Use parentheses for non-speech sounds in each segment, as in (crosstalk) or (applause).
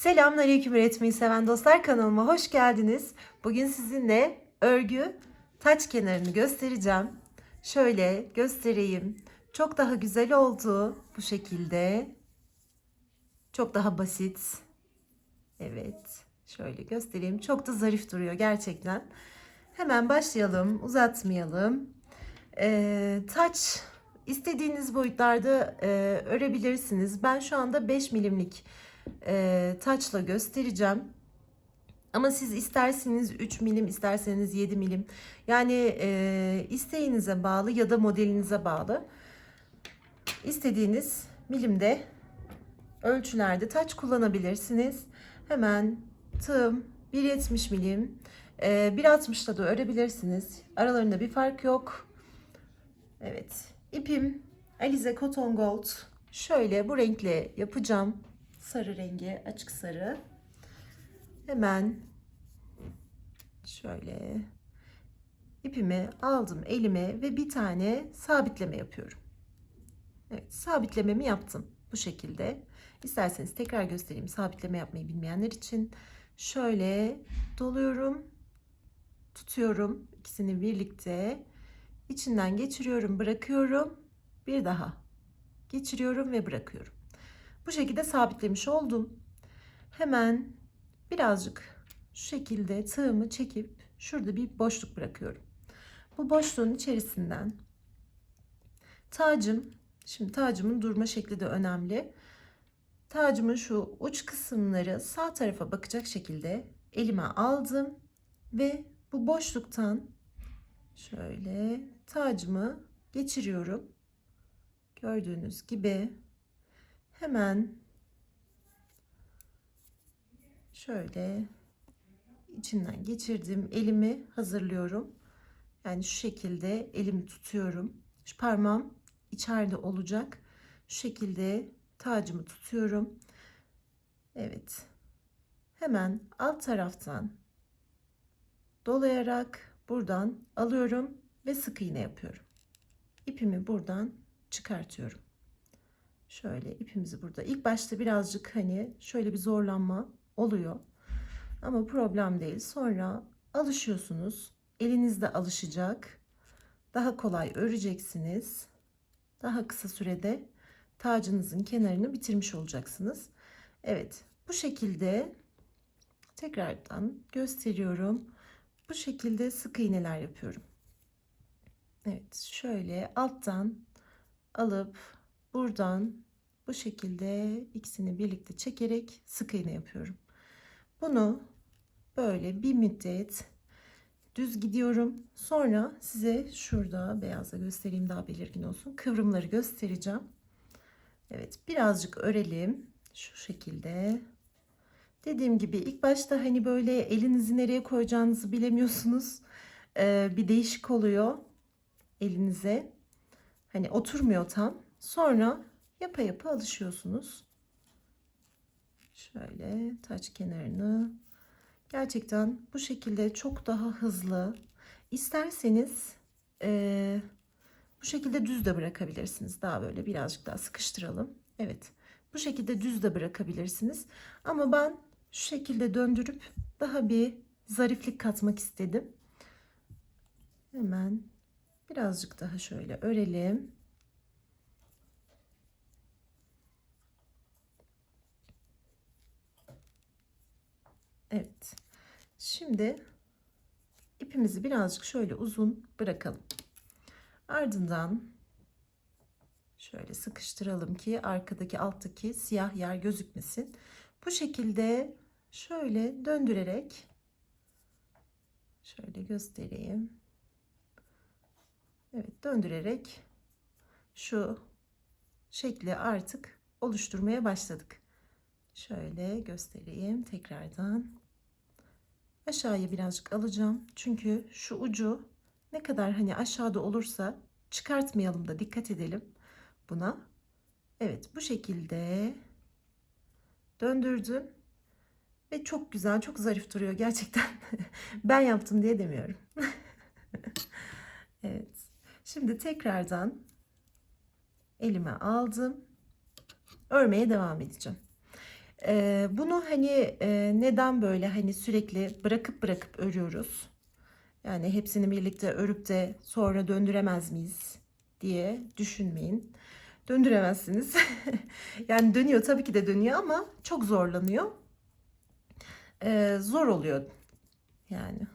Selamünaleyküm üretmeyi seven dostlar kanalıma hoş geldiniz. Bugün sizinle örgü taç kenarını göstereceğim. Şöyle göstereyim. Çok daha güzel oldu bu şekilde. Çok daha basit. Evet. Şöyle göstereyim. Çok da zarif duruyor gerçekten. Hemen başlayalım. Uzatmayalım. Ee, taç istediğiniz boyutlarda e, örebilirsiniz. Ben şu anda 5 milimlik e, taçla göstereceğim. Ama siz isterseniz 3 milim, isterseniz 7 milim. Yani e, isteğinize bağlı ya da modelinize bağlı. İstediğiniz milimde ölçülerde taç kullanabilirsiniz. Hemen tığım 1.70 milim, e, 1.60'da da örebilirsiniz. Aralarında bir fark yok. Evet, ipim Alize Cotton Gold. Şöyle bu renkle yapacağım. Sarı rengi, açık sarı. Hemen şöyle ipimi aldım elime ve bir tane sabitleme yapıyorum. Evet, sabitlememi yaptım bu şekilde. İsterseniz tekrar göstereyim sabitleme yapmayı bilmeyenler için. Şöyle doluyorum, tutuyorum ikisini birlikte. içinden geçiriyorum, bırakıyorum. Bir daha geçiriyorum ve bırakıyorum. Bu şekilde sabitlemiş oldum. Hemen birazcık şu şekilde tığımı çekip şurada bir boşluk bırakıyorum. Bu boşluğun içerisinden tacım, şimdi tacımın durma şekli de önemli. Tacımın şu uç kısımları sağ tarafa bakacak şekilde elime aldım ve bu boşluktan şöyle tacımı geçiriyorum. Gördüğünüz gibi hemen şöyle içinden geçirdim elimi hazırlıyorum. Yani şu şekilde elimi tutuyorum. Şu parmağım içeride olacak. Şu şekilde tacımı tutuyorum. Evet. Hemen alt taraftan dolayarak buradan alıyorum ve sık iğne yapıyorum. İpimi buradan çıkartıyorum. Şöyle ipimizi burada. İlk başta birazcık hani şöyle bir zorlanma oluyor. Ama problem değil. Sonra alışıyorsunuz. Eliniz de alışacak. Daha kolay öreceksiniz. Daha kısa sürede tacınızın kenarını bitirmiş olacaksınız. Evet, bu şekilde tekrardan gösteriyorum. Bu şekilde sık iğneler yapıyorum. Evet, şöyle alttan alıp buradan bu şekilde ikisini birlikte çekerek sık iğne yapıyorum. Bunu böyle bir müddet düz gidiyorum. Sonra size şurada beyazla göstereyim daha belirgin olsun. Kıvrımları göstereceğim. Evet birazcık örelim. Şu şekilde. Dediğim gibi ilk başta hani böyle elinizi nereye koyacağınızı bilemiyorsunuz. Ee, bir değişik oluyor elinize. Hani oturmuyor tam. Sonra yapa yapa alışıyorsunuz. Şöyle taç kenarını gerçekten bu şekilde çok daha hızlı. İsterseniz e, bu şekilde düz de bırakabilirsiniz. Daha böyle birazcık daha sıkıştıralım. Evet bu şekilde düz de bırakabilirsiniz. Ama ben şu şekilde döndürüp daha bir zariflik katmak istedim. Hemen birazcık daha şöyle örelim. Evet. Şimdi ipimizi birazcık şöyle uzun bırakalım. Ardından şöyle sıkıştıralım ki arkadaki alttaki siyah yer gözükmesin. Bu şekilde şöyle döndürerek şöyle göstereyim. Evet döndürerek şu şekli artık oluşturmaya başladık. Şöyle göstereyim tekrardan. Aşağıya birazcık alacağım. Çünkü şu ucu ne kadar hani aşağıda olursa çıkartmayalım da dikkat edelim buna. Evet bu şekilde döndürdüm. Ve çok güzel, çok zarif duruyor gerçekten. (laughs) ben yaptım diye demiyorum. (laughs) evet. Şimdi tekrardan elime aldım. Örmeye devam edeceğim. Ee, bunu hani e, neden böyle hani sürekli bırakıp bırakıp örüyoruz? Yani hepsini birlikte örüp de sonra döndüremez miyiz diye düşünmeyin. Döndüremezsiniz. (laughs) yani dönüyor tabii ki de dönüyor ama çok zorlanıyor. Ee, zor oluyor yani.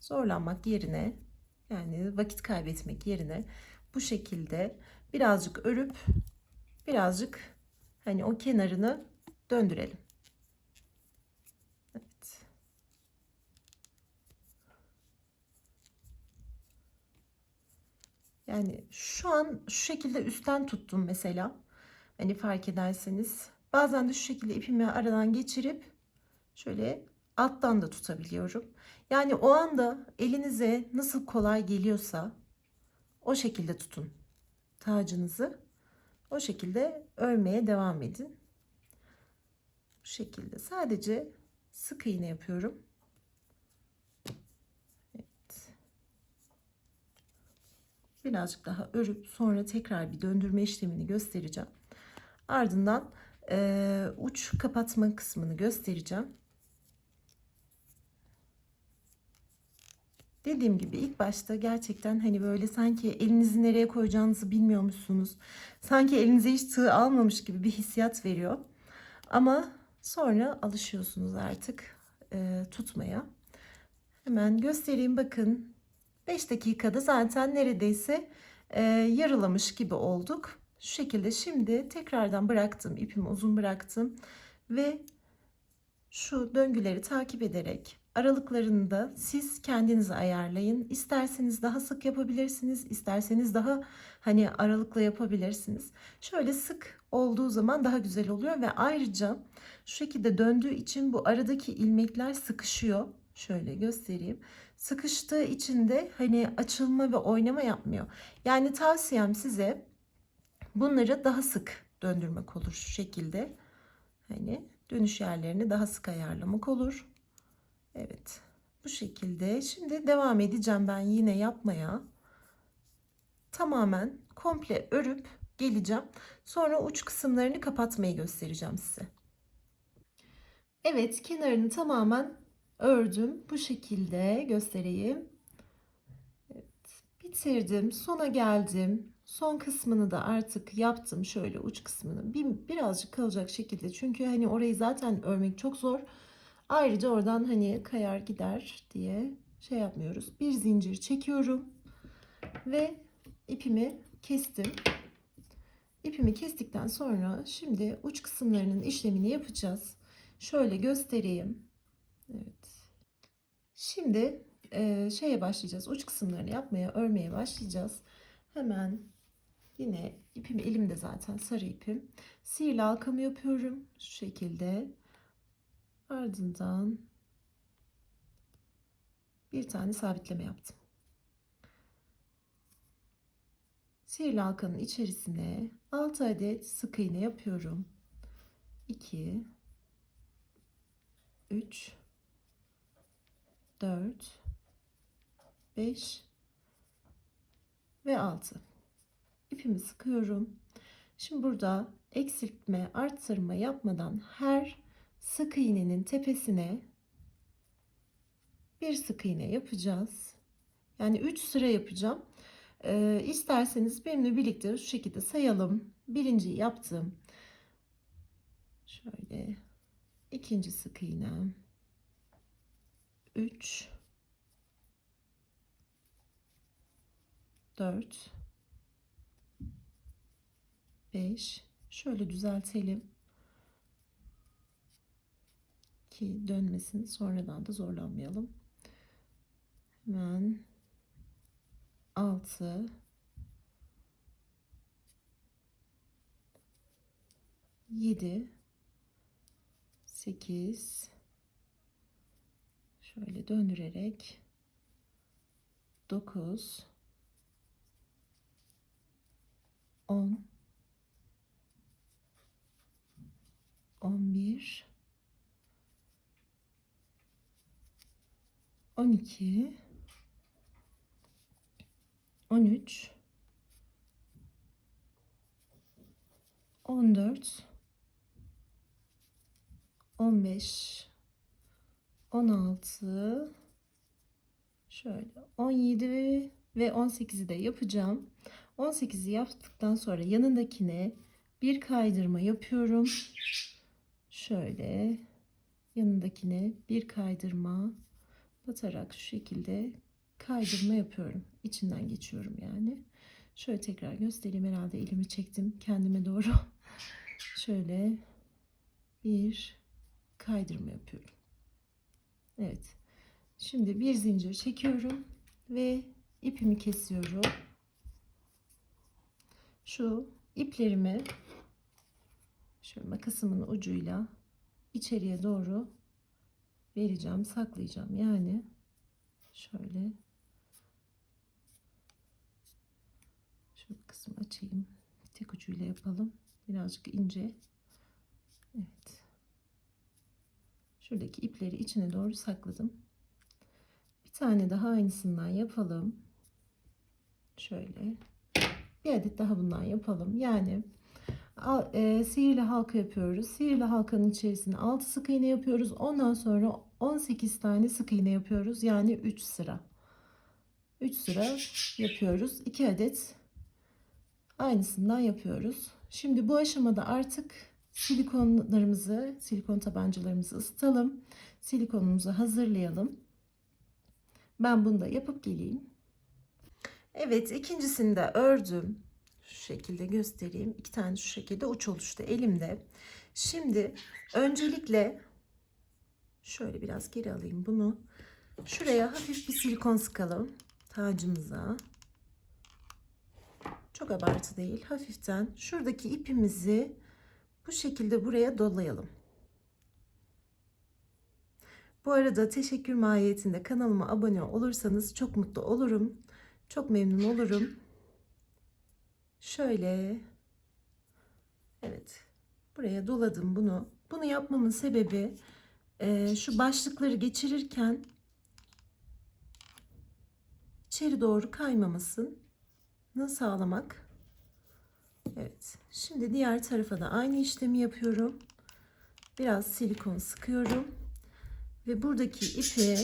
Zorlanmak yerine yani vakit kaybetmek yerine bu şekilde birazcık örüp birazcık hani o kenarını döndürelim. Evet. Yani şu an şu şekilde üstten tuttum mesela. Hani fark ederseniz. Bazen de şu şekilde ipimi aradan geçirip şöyle alttan da tutabiliyorum. Yani o anda elinize nasıl kolay geliyorsa o şekilde tutun tacınızı. O şekilde örmeye devam edin. Şekilde sadece sık iğne yapıyorum. Evet. Birazcık daha örüp sonra tekrar bir döndürme işlemini göstereceğim. Ardından e, uç kapatma kısmını göstereceğim. Dediğim gibi ilk başta gerçekten hani böyle sanki elinizi nereye koyacağınızı bilmiyormuşsunuz. Sanki elinize hiç tığ almamış gibi bir hissiyat veriyor. Ama sonra alışıyorsunuz artık e, tutmaya. Hemen göstereyim bakın. 5 dakikada zaten neredeyse e, yarılamış gibi olduk. Şu şekilde şimdi tekrardan bıraktım. ipimi uzun bıraktım. Ve şu döngüleri takip ederek aralıklarını da siz kendiniz ayarlayın. İsterseniz daha sık yapabilirsiniz, isterseniz daha hani aralıkla yapabilirsiniz. Şöyle sık olduğu zaman daha güzel oluyor ve ayrıca şu şekilde döndüğü için bu aradaki ilmekler sıkışıyor. Şöyle göstereyim. Sıkıştığı için de hani açılma ve oynama yapmıyor. Yani tavsiyem size bunları daha sık döndürmek olur şu şekilde. Hani dönüş yerlerini daha sık ayarlamak olur. Evet. Bu şekilde. Şimdi devam edeceğim ben yine yapmaya. Tamamen komple örüp geleceğim. Sonra uç kısımlarını kapatmayı göstereceğim size. Evet, kenarını tamamen ördüm. Bu şekilde göstereyim. Evet, bitirdim. Sona geldim. Son kısmını da artık yaptım. Şöyle uç kısmını. Bir, birazcık kalacak şekilde. Çünkü hani orayı zaten örmek çok zor. Ayrıca oradan hani kayar gider diye şey yapmıyoruz. Bir zincir çekiyorum ve ipimi kestim. İpimi kestikten sonra şimdi uç kısımlarının işlemini yapacağız. Şöyle göstereyim. Evet. Şimdi e, şeye başlayacağız. Uç kısımlarını yapmaya, örmeye başlayacağız. Hemen yine ipim elimde zaten sarı ipim. Sihirli halkamı yapıyorum. Şu şekilde. Ardından bir tane sabitleme yaptım. Sihirli halkanın içerisine 6 adet sık iğne yapıyorum. 2 3 4 5 ve 6 ipimi sıkıyorum. Şimdi burada eksiltme, arttırma yapmadan her sık iğnenin tepesine bir sık iğne yapacağız. Yani 3 sıra yapacağım. Ee, isterseniz benimle birlikte şu şekilde sayalım. Birinci yaptım. Şöyle ikinci sık iğnem. 3 4 5 şöyle düzeltelim ki dönmesin. Sonradan da zorlanmayalım. Hemen 6 7 8 şöyle döndürerek 9 10 12 13 14 15 16 şöyle 17 ve 18'i de yapacağım. 18'i yaptıktan sonra yanındakine bir kaydırma yapıyorum. Şöyle yanındakine bir kaydırma batarak şu şekilde kaydırma yapıyorum. İçinden geçiyorum yani. Şöyle tekrar göstereyim herhalde elimi çektim kendime doğru. (laughs) Şöyle bir kaydırma yapıyorum. Evet. Şimdi bir zincir çekiyorum ve ipimi kesiyorum. Şu iplerimi şöyle makasımın ucuyla içeriye doğru vereceğim, saklayacağım. Yani şöyle şu kısmı açayım. Tek ucuyla yapalım. Birazcık ince. Evet. Şuradaki ipleri içine doğru sakladım. Bir tane daha aynısından yapalım. Şöyle. Bir adet daha bundan yapalım. Yani e, sihirli halka yapıyoruz. Sihirli halkanın içerisine 6 sık iğne yapıyoruz. Ondan sonra 18 tane sık iğne yapıyoruz. Yani 3 sıra. 3 sıra yapıyoruz. 2 adet aynısından yapıyoruz. Şimdi bu aşamada artık silikonlarımızı, silikon tabancalarımızı ısıtalım. Silikonumuzu hazırlayalım. Ben bunu da yapıp geleyim. Evet ikincisini de ördüm. Şu şekilde göstereyim. İki tane şu şekilde uç oluştu elimde. Şimdi öncelikle şöyle biraz geri alayım bunu. Şuraya hafif bir silikon sıkalım tacımıza. Çok abartı değil. Hafiften şuradaki ipimizi bu şekilde buraya dolayalım. Bu arada teşekkür mahiyetinde kanalıma abone olursanız çok mutlu olurum. Çok memnun olurum. Şöyle. Evet. Buraya doladım bunu. Bunu yapmamın sebebi e, şu başlıkları geçirirken içeri doğru kaymamasını sağlamak. Evet. Şimdi diğer tarafa da aynı işlemi yapıyorum. Biraz silikon sıkıyorum. Ve buradaki ipi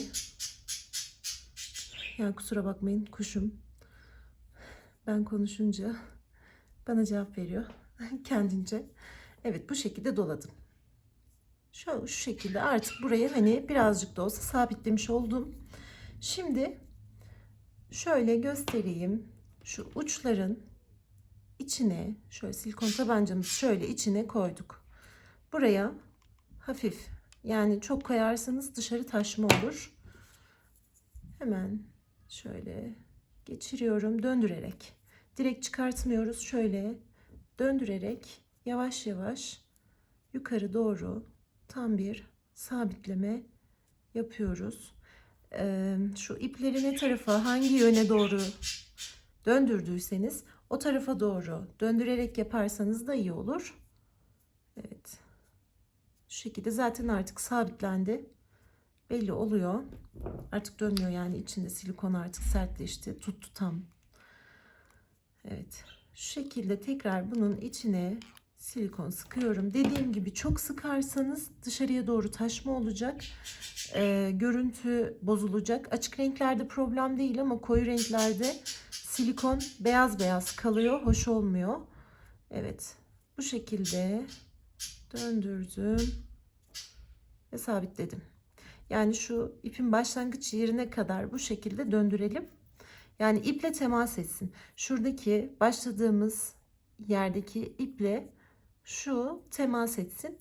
yani kusura bakmayın kuşum ben konuşunca bana cevap veriyor (laughs) kendince. Evet bu şekilde doladım. Şu, şu şekilde artık burayı hani birazcık da olsa sabitlemiş oldum. Şimdi şöyle göstereyim. Şu uçların içine şöyle silikon tabancamızı şöyle içine koyduk. Buraya hafif yani çok koyarsanız dışarı taşma olur. Hemen şöyle geçiriyorum döndürerek. Direkt çıkartmıyoruz. Şöyle döndürerek yavaş yavaş yukarı doğru tam bir sabitleme yapıyoruz. Ee, şu ipleri ne tarafa hangi yöne doğru döndürdüyseniz o tarafa doğru döndürerek yaparsanız da iyi olur. Evet. Şu şekilde zaten artık sabitlendi. Belli oluyor. Artık dönmüyor yani içinde silikon artık sertleşti. Tuttu tam. Evet. Şu şekilde tekrar bunun içine silikon sıkıyorum. Dediğim gibi çok sıkarsanız dışarıya doğru taşma olacak. Ee, görüntü bozulacak. Açık renklerde problem değil ama koyu renklerde silikon beyaz beyaz kalıyor. Hoş olmuyor. Evet. Bu şekilde döndürdüm ve sabitledim. Yani şu ipin başlangıç yerine kadar bu şekilde döndürelim. Yani iple temas etsin. Şuradaki başladığımız yerdeki iple şu temas etsin.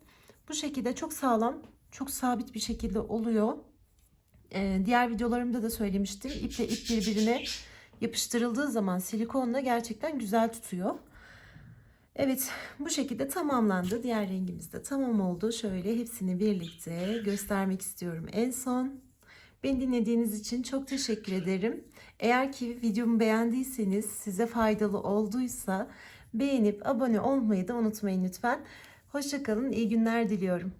Bu şekilde çok sağlam, çok sabit bir şekilde oluyor. Ee, diğer videolarımda da söylemiştim. İple ip birbirine yapıştırıldığı zaman silikonla gerçekten güzel tutuyor. Evet bu şekilde tamamlandı. Diğer rengimiz de tamam oldu. Şöyle hepsini birlikte göstermek istiyorum en son. Beni dinlediğiniz için çok teşekkür ederim. Eğer ki videomu beğendiyseniz, size faydalı olduysa beğenip abone olmayı da unutmayın lütfen. Hoşçakalın, iyi günler diliyorum.